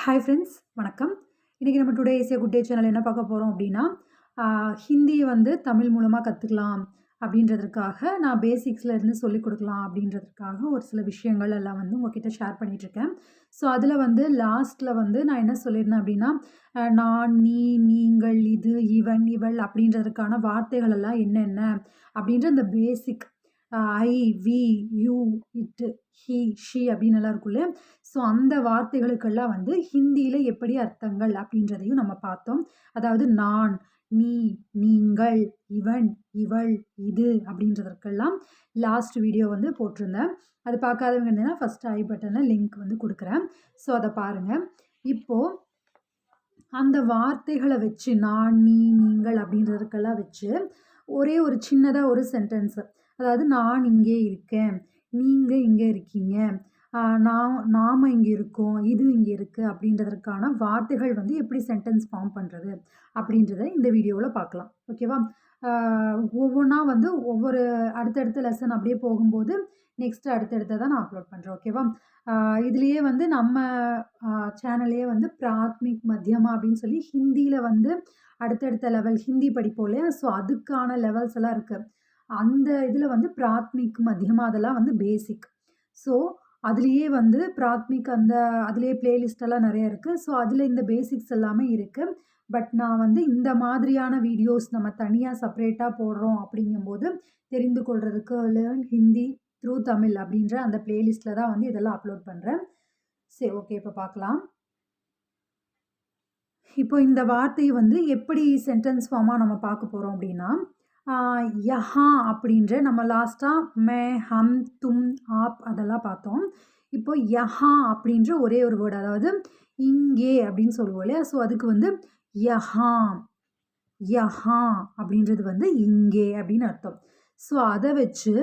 Hi friends வணக்கம். இன்றைக்கி நம்ம today Asia good day channel என்ன பார்க்க போகிறோம் அப்படின்னா ஹிந்தியை வந்து தமிழ் மூலமாக கற்றுக்கலாம் அப்படின்றதுக்காக நான் பேசிக்ஸில் இருந்து சொல்லிக் கொடுக்கலாம் அப்படின்றதுக்காக ஒரு சில விஷயங்கள் எல்லாம் வந்து உங்ககிட்ட ஷேர் பண்ணிகிட்ருக்கேன் ஸோ அதில் வந்து லாஸ்ட்டில் வந்து நான் என்ன சொல்லியிருந்தேன் அப்படின்னா நான் நீ நீங்கள் இது இவன் இவள் அப்படின்றதுக்கான வார்த்தைகள் எல்லாம் என்னென்ன அப்படின்ற அந்த basic I we you it he she அப்படின்னு எல்லாம் இருக்குல்ல ஸோ அந்த வார்த்தைகளுக்கெல்லாம் வந்து ஹிந்தியில் எப்படி அர்த்தங்கள் அப்படின்றதையும் நம்ம பார்த்தோம். அதாவது நான் நீ நீங்கள் இவன் இவள் இது அப்படின்றதற்கெல்லாம் லாஸ்ட் வீடியோ வந்து போட்டிருந்தேன். அது பார்க்காதவங்க என்னென்னா ஃபஸ்ட் ஐ பட்டனில் லிங்க் வந்து கொடுக்குறேன். ஸோ அதை பாருங்கள் இப்போது அந்த வார்த்தைகளை வச்சு நான் நீ நீங்கள் அப்படின்றதுக்கெல்லாம் வச்சு ஒரே ஒரு சின்னதாக ஒரு சென்டென்ஸு அதாவது நான் இங்கே இருக்கேன் நீங்கள் இங்கே இருக்கீங்க. நான் நாம் இங்கே இருக்கோம் இது இங்கே இருக்குது அப்படின்றதற்கான வார்த்தைகள் வந்து எப்படி சென்டென்ஸ் ஃபார்ம் பண்ணுறது அப்படின்றத இந்த வீடியோவில் பார்க்கலாம். ஓகேவா ஒவ்வொன்றா வந்து ஒவ்வொரு அடுத்தடுத்த லெசன் அப்படியே போகும்போது நெக்ஸ்ட்டு அடுத்தடுத்த தான் நான் அப்லோட் பண்ணுறேன் ஓகேவா இதுலேயே வந்து நம்ம சேனல்லையே வந்து பிராத்மிக் மத்தியமா அப்படின்னு சொல்லி ஹிந்தியில் வந்து அடுத்தடுத்த லெவல் ஹிந்தி படிப்போம் இல்லையா? ஸோ அதுக்கான லெவல்ஸ் எல்லாம் இருக்குது அந்த இதில் வந்து பிராத்மிக் மத்தியமா அதெல்லாம் வந்து பேசிக் ஸோ அதுலேயே வந்து பிராத்மிக் அந்த அதுலேயே பிளேலிஸ்டெல்லாம் நிறைய இருக்குது ஸோ அதில் இந்த பேசிக்ஸ் எல்லாமே இருக்குது பட் நான் வந்து இந்த மாதிரியான வீடியோஸ் நம்ம தனியாக செப்பரேட்டாக போடுறோம் அப்படிங்கும்போது தெரிந்து கொள்கிறதுக்கு லேர்ன் ஹிந்தி த்ரூ தமிழ் அப்படின்ற அந்த பிளேலிஸ்ட்டில் தான் வந்து இதெல்லாம் அப்லோட் பண்ணுறேன் சரி ஓகே இப்போ பார்க்கலாம். இப்போ இந்த வார்த்தையை வந்து எப்படி சென்டென்ஸ் ஃபார்மாக நம்ம பார்க்க போகிறோம் அப்படின்னா யஹா அப்படின்ற நம்ம லாஸ்ட்டாக மே ஹம் தும் ஆப் அதெல்லாம் பார்த்தோம். இப்போ யஹா அப்படின்ற ஒரே ஒரு வேர்டு அதாவது இங்கே அப்படின்னு சொல்லுவோம் இல்லையா? ஸோ அதுக்கு வந்து யஹா யஹா அப்படின்றது வந்து இங்கே அப்படின்னு அர்த்தம். ஸோ அதை வச்சு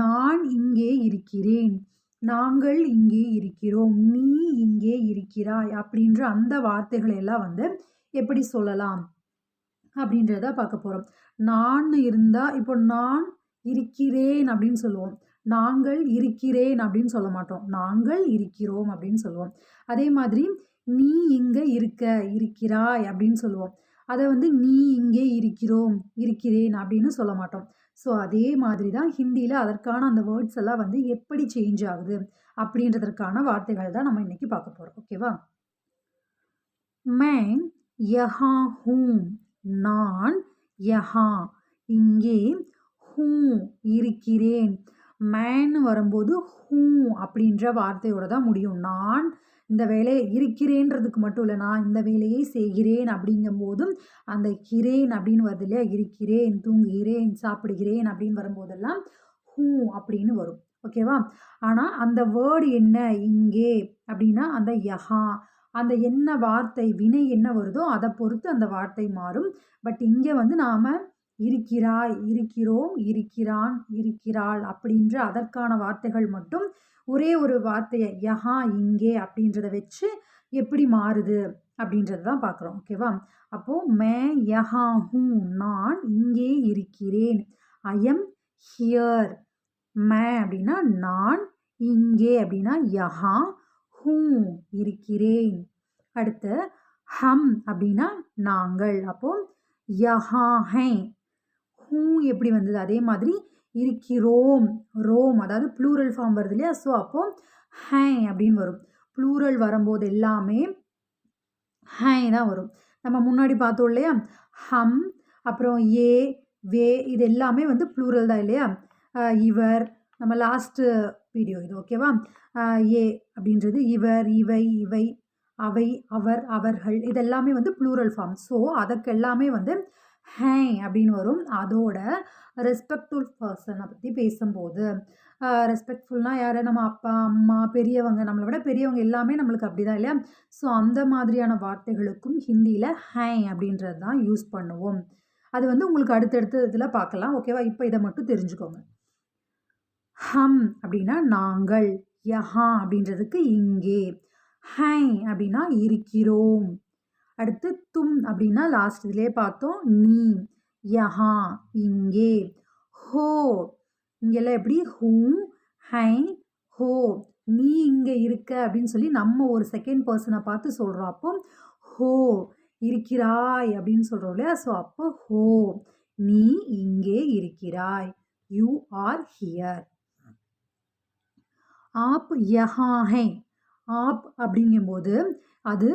நான் இங்கே இருக்கிறேன் நாங்கள் இங்கே இருக்கிறோம் நீ இங்கே இருக்கிறாய் அப்படின்ற அந்த வார்த்தைகளை எல்லாம் வந்து எப்படி சொல்லலாம்? அப்படின்றத பார்க்க போகிறோம் நான் இருந்தால் இப்போ நான் இருக்கிறேன் அப்படின்னு சொல்லுவோம் நாங்கள் இருக்கிறேன் அப்படின்னு சொல்ல மாட்டோம் நாங்கள் இருக்கிறோம் அப்படின்னு சொல்லுவோம் அதே மாதிரி நீ இங்கே இருக்க இருக்கிறாய் அப்படின்னு சொல்லுவோம் அதை வந்து நீ இங்கே இருக்கிறோம் இருக்கிறேன் அப்படின்னு சொல்ல மாட்டோம் ஸோ அதே மாதிரி தான் ஹிந்தியில் அதற்கான அந்த வேர்ட்ஸ் எல்லாம் வந்து எப்படி சேஞ்ச் ஆகுது அப்படின்றதற்கான வார்த்தைகள் தான் நம்ம இன்னைக்கு பார்க்க போகிறோம் ஓகேவா मैं यहाँ हूँ நான் யஹா இங்கே ஹூ இருக்கிறேன். மேன்னு வரும்போது ஹூ அப்படின்ற வார்த்தையோட தான் முடியும். நான் இந்த வேலையை இருக்கிறேன்றதுக்கு மட்டும் இல்லை நான் இந்த வேலையை செய்கிறேன் அப்படிங்கும்போதும் அந்த கிரேன் அப்படின்னு வருது இல்லையா? இருக்கிறேன் தூங்குகிறேன் சாப்பிடுகிறேன் அப்படின்னு வரும்போதெல்லாம் ஹூ அப்படின்னு வரும். ஓகேவா? ஆனால் அந்த வேர்டு என்ன? இங்கே அப்படின்னா அந்த யஹா. அந்த என்ன வார்த்தை வினை என்ன வருதோ அதை பொறுத்து அந்த வார்த்தை மாறும். பட் இங்கே வந்து நாம் இருக்கிறாய் இருக்கிறோம் இருக்கிறான் இருக்கிறாள் அப்படின்ற அதற்கான வார்த்தைகள் மட்டும் ஒரே ஒரு வார்த்தையை யஹா இங்கே அப்படின்றத வச்சு எப்படி மாறுது அப்படின்றத தான் பார்க்குறோம். ஓகேவா அப்போது மே யஹா ஹூ நான் இங்கே இருக்கிறேன். ஐஎம் ஹியர் மே அப்படின்னா நான் இங்கே அப்படின்னா யஹா இருக்கிறேன். அடுத்து ஹம் அப்படின்னா நாங்கள். அப்போ யஹா ஹே ஹூ எப்படி வந்தது? அதே மாதிரி இருக்கிறோம் ரோம் அதாவது ப்ளூரல் ஃபார்ம் வருது இல்லையா? ஸோ அப்போ ஹே அப்படின்னு வரும். ப்ளூரல் வரும்போது எல்லாமே ஹே தான் வரும். நம்ம முன்னாடி பார்த்தோம் இல்லையா? ஹம் அப்புறம் ஏ வே இது எல்லாமே வந்து ப்ளூரல் தான் இல்லையா? இவர் நம்ம லாஸ்ட்டு வீடியோ இது ஓகேவா ஏ அப்படின்றது இவர் இவை இவை அவை அவர் அவர்கள் இதெல்லாமே வந்து ப்ளூரல் ஃபார்ம் ஸோ அதற்கெல்லாமே வந்து ஹே அப்படின்னு வரும். அதோட ரெஸ்பெக்ட்ஃபுல் பர்சனை பற்றி பேசும்போது ரெஸ்பெக்ட்ஃபுல்னால் யார்? நம்ம அப்பா அம்மா பெரியவங்க நம்மளை விட பெரியவங்க எல்லாமே நம்மளுக்கு அப்படி தான் இல்லையா? ஸோ அந்த மாதிரியான வார்த்தைகளுக்கும் ஹிந்தியில் ஹே அப்படின்றது தான் யூஸ் பண்ணுவோம். அது வந்து உங்களுக்கு அடுத்தடுத்த இதில் பார்க்கலாம் ஓகேவா இப்போ இதை மட்டும் தெரிஞ்சுக்கோங்க. ஹம் அப்படின்னா நாங்கள் யஹா அப்படின்றதுக்கு இங்கே ஹை அப்படின்னா இருக்கிறோம். அடுத்து தும் அப்படின்னா லாஸ்ட் இதிலே பார்த்தோம் நீ யஹா இங்கே ஹோ. இங்கெல்லாம் எப்படி? ஹூ ஹை ஹோ. நீ இங்கே இருக்க அப்படின்னு சொல்லி நம்ம ஒரு செகண்ட் பர்சனை பார்த்து சொல்கிறோம் அப்போ ஹோ இருக்கிறாய் அப்படின்னு சொல்கிறோம் இல்லையா? ஸோ அப்போ ஹோ நீ இங்கே இருக்கிறாய். யூ ஆர் ஹியர் ஆப் யஹாஹே ஆப் அப்படிங்கும்போது அது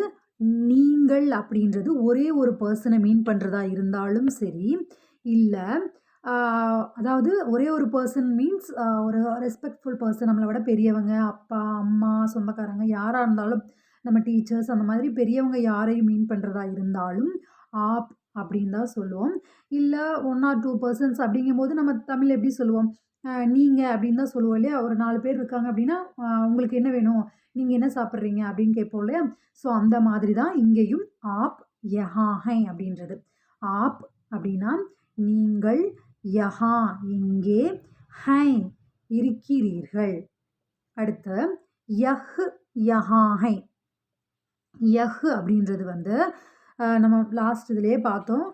நீங்கள் அப்படின்றது ஒரே ஒரு பர்சனை மீன் பண்ணுறதா இருந்தாலும் சரி இல்லை அதாவது ஒரே ஒரு பர்சன் மீன்ஸ் ஒரு ரெஸ்பெக்ட்ஃபுல் பர்சன் நம்மளை விட பெரியவங்க அப்பா அம்மா சொந்தக்காரங்க யாராக இருந்தாலும் நம்ம டீச்சர்ஸ் அந்த மாதிரி பெரியவங்க யாரையும் மீன் பண்ணுறதா இருந்தாலும் ஆப் அப்படின்னு தான் சொல்லுவோம். இல்லை ஒன் ஆர் டூ பர்சன்ஸ் அப்படிங்கும்போது நம்ம தமிழ் எப்படி சொல்லுவோம்? நீங்கள் அப்படின்னு தான் சொல்லுவோம் இல்லையா? ஒரு நாலு பேர் இருக்காங்க அப்படின்னா உங்களுக்கு என்ன வேணும்? நீங்கள் என்ன சாப்பிட்றீங்க? அப்படின்னு கேட்போம் இல்லையா? ஸோ அந்த மாதிரி தான் இங்கேயும் ஆப் யஹாஹை அப்படின்றது. ஆப் அப்படின்னா நீங்கள் யஹா இங்கே ஹை இருக்கிறீர்கள். அடுத்து யஹ் யஹாஹை. யஹ் அப்படின்றது வந்து நம்ம லாஸ்ட் இதுலேயே பார்த்தோம்.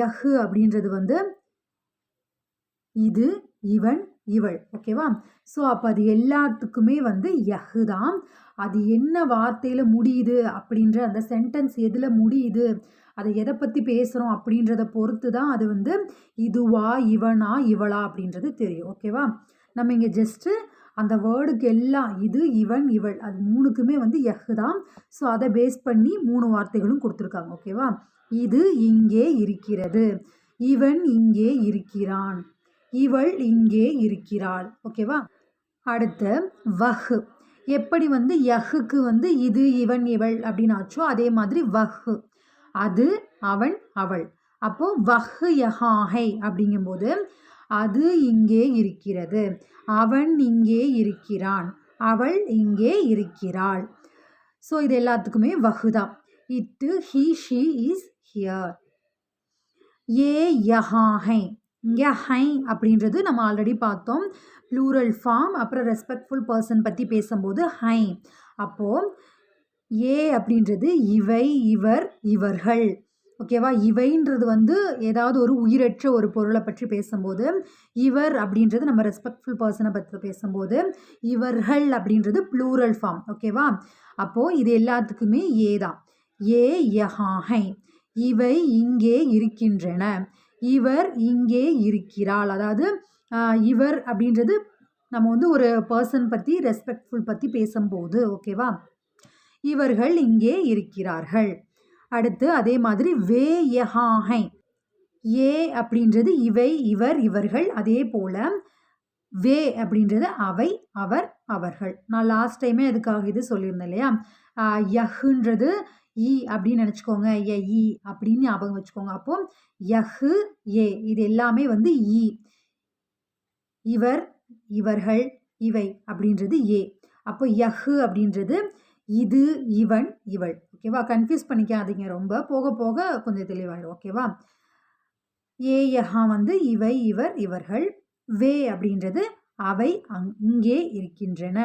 யஹ் அப்படின்றது வந்து இது இவன் இவள். ஓகேவா ஸோ அப்போ அது எல்லாத்துக்குமே வந்து யஹு தான் அது என்ன வார்த்தையில் முடியுது அப்படின்ற அந்த சென்டென்ஸ் எதில் முடியுது? அதை எதை பற்றி பேசுகிறோம் அப்படின்றத பொறுத்து தான் அது வந்து இதுவா இவனா இவளா அப்படின்றது தெரியும். ஓகேவா நம்ம இங்கே ஜஸ்ட்டு அந்த வேர்டுக்கு எல்லாம் இது இவன் இவள் அது மூணுக்குமே வந்து எஹ் தான் ஸோ அதை பேஸ் பண்ணி மூணு வார்த்தைகளும் கொடுத்துருக்காங்க. ஓகேவா இது இங்கே இருக்கிறது. இவன் இங்கே இருக்கிறான். இவள் இங்கே இருக்கிறாள். ஓகேவா? அடுத்து வஹ். எப்படி வந்து யஹுக்கு வந்து இது இவன் இவள் அப்படின்னாச்சோ அதே மாதிரி வஹ். அது அவன் அவள். அப்போ வஹ் யஹாஹை அப்படிங்கும்போது அது இங்கே இருக்கிறது. அவன் இங்கே இருக்கிறான். அவள் இங்கே இருக்கிறாள். ஸோ இது எல்லாத்துக்குமே வஹுதான் it he she is here ஏ யஹாஹை. இங்கே ஹை அப்படின்றது நம்ம ஆல்ரெடி பார்த்தோம். ப்ளூரல் ஃபார்ம் அப்புறம் ரெஸ்பெக்ட்ஃபுல் பர்சன் பற்றி பேசும்போது ஹை அப்போது ஏ அப்படின்றது இவை இவர் இவர்கள். ஓகேவா? இவைன்றது வந்து ஏதாவது ஒரு உயிரற்ற ஒரு பொருளை பற்றி பேசும்போது இவர் அப்படின்றது நம்ம ரெஸ்பெக்ட்ஃபுல் பர்சனை பற்றி பேசும்போது இவர்கள் அப்படின்றது ப்ளூரல் ஃபார்ம். ஓகேவா? அப்போது இது எல்லாத்துக்குமே ஏ தான். ஏ யஹாஹை இவை இங்கே இருக்கின்றன. இவர் இங்கே இருக்கிறாள். அதாவது இவர் அப்படின்றது நம்ம வந்து ஒரு பர்சன் பற்றி ரெஸ்பெக்ட்ஃபுல் பற்றி பேசும்போது ஓகேவா இவர்கள் இங்கே இருக்கிறார்கள். அடுத்து அதே மாதிரி வே யஹாஹை ஏ அப்படின்றது இவை இவர் இவர்கள் அதே போல் வே அப்படின்றது அவை அவர் அவர்கள். நான் லாஸ்ட் டைமே அதுக்காக இது சொல்லியிருந்தேன் இல்லையா? யஹுன்றது இ அப்படின்னு நினச்சிக்கோங்க எ இ அப்படின்னு ஞாபகம் வச்சுக்கோங்க. அப்போ யஹு ஏ இது எல்லாமே வந்து இ. இவர் இவர்கள் இவை அப்படின்றது ஏ. அப்போ யஹு அப்படின்றது இது இவன் இவள். ஓகேவா? கன்ஃபியூஸ் பண்ணிக்காதீங்க ரொம்ப. போக போக கொஞ்சம் தெளிவாயிடும். ஓகேவா? ஏ யஹா வந்து இவை இவர் இவர்கள். வே அப்படின்றது அவை அங் இங்கே இருக்கின்றன.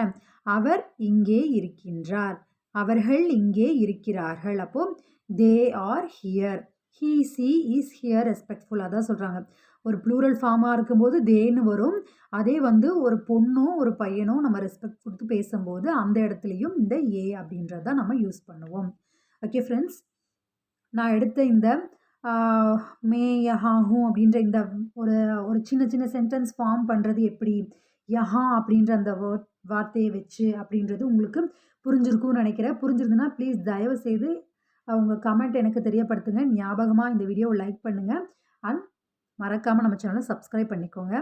அவர் இங்கே இருக்கின்றார். அவர்கள் இங்கே இருக்கிறார்கள். அப்போ they are here he she is here ரெஸ்பெக்ட்ஃபுல்லாக தான் சொல்கிறாங்க ஒரு ப்ளூரல் ஃபார்மாக இருக்கும்போது தேன்னு வரும். அதே வந்து ஒரு பொண்ணோ ஒரு பையனோ நம்ம ரெஸ்பெக்ட் கொடுத்து பேசும்போது அந்த இடத்துலையும் இந்த ஏ அப்படின்றத நம்ம யூஸ் பண்ணுவோம். ஓகே ஃப்ரெண்ட்ஸ் நான் எடுத்த இந்த மே யஹாஹும் அப்படின்ற இந்த ஒரு ஒரு சின்ன சின்ன சென்டென்ஸ் ஃபார்ம் பண்ணுறது எப்படி? யஹா அப்படின்ற அந்த வேர்ட் வார்த்தையை வச்சு அப்படின்றது உங்களுக்கு புரிஞ்சிருக்கும்னு நினைக்கிறேன். புரிஞ்சிருந்துன்னா ப்ளீஸ் தயவு செய்து உங்கள் கமெண்ட் எனக்கு தெரியப்படுத்துங்க. ஞாபகமாக இந்த வீடியோவை லைக் பண்ணுங்கள் அண்ட் மறக்காமல் நம்ம சேனலை சப்ஸ்கிரைப் பண்ணிக்கோங்க.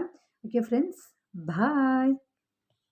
Okay friends bye